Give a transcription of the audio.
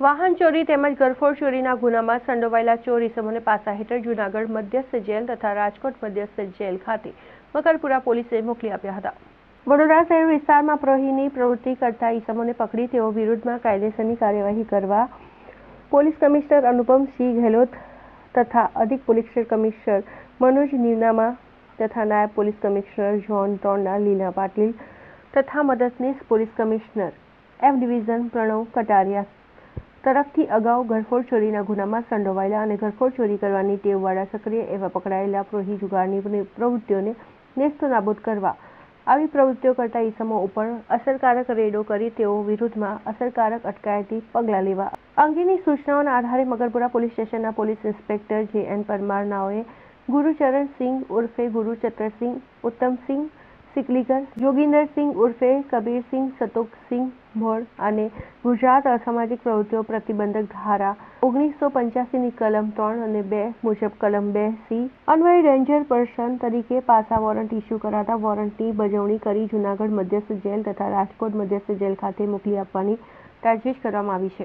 વાહન ચોરી તેમજ ગરફોડ ચોરીના ગુનામાં સંડોવાયેલા ચોર ઇસમોને પાસા હેઠળ જૂનાગઢ મધ્યસ્થ જેલ તથા રાજકોટ મધ્યસ્થ જેલ ખાતે મકરપુરા પોલીસે મોકલી આપ્યા હતા. વડોદરા શહેર વિસ્તારમાં પ્રોહીની પ્રવૃત્તિ કરતા ઇસમોને પકડી તેઓ વિરુદ્ધમાં કાયદેસરની કાર્યવાહી કરવા પોલીસ કમિશનર અનુપમસિંહ ગેહલોત તથા અધિક પોલીસ કમિશનર મનોજ નીનામા તથા નાયબ પોલીસ કમિશનર જ્હોન ટોન્ડા લીના પાટીલ તથા મદદનીશ police commissioner F division Pranav Kataria તરફથી અગાઉ ઘરફોડ ચોરીના ગુનામાં સંડોવાયેલા અને ઘરફોડ ચોરી કરવાની ટેવવાળા સક્રિય એવા પકડાયેલા પ્રોહી જુગારની પ્રવૃત્તિઓને નેસ્તનાબૂદ કરવા. આવી પ્રવૃત્તિઓ કરતા ઇસમો ઉપર અસરકારક રેડો કરી તેઓ વિરુદ્ધમાં અસરકારક અટકાયતી પગલાં લેવા. અંગેની સૂચનાઓના આધારે મગરપુરા પોલીસ સ્ટેશનના police inspector J N Parmar નાઓએ Gurucharan Singh ઉર્ફે ગુરુચત્રસિંહ ઉત્તમસિંહ સિકલીગર જોગિંદરસિંહ ઉર્ફે કબીરસિંહ સતોકસિંહ ભોળ અને ગુજરાત અસામાજિક પ્રવૃત્તિઓ પ્રતિબંધક ધારા ઓગણીસો પંચ્યાસીની કલમ ત્રણ અને બે મુજબ કલમ બે સી, અન્વયે ડેન્જર પર્સન તરીકે પાસા વોરંટ ઇસ્યુ કરાતા વોરંટની બજવણી કરી જૂનાગઢ મધ્યસ્થ જેલ તથા રાજકોટ મધ્યસ્થ જેલ ખાતે મોકલી આપવાની તજવીજ કરવામાં આવી છે.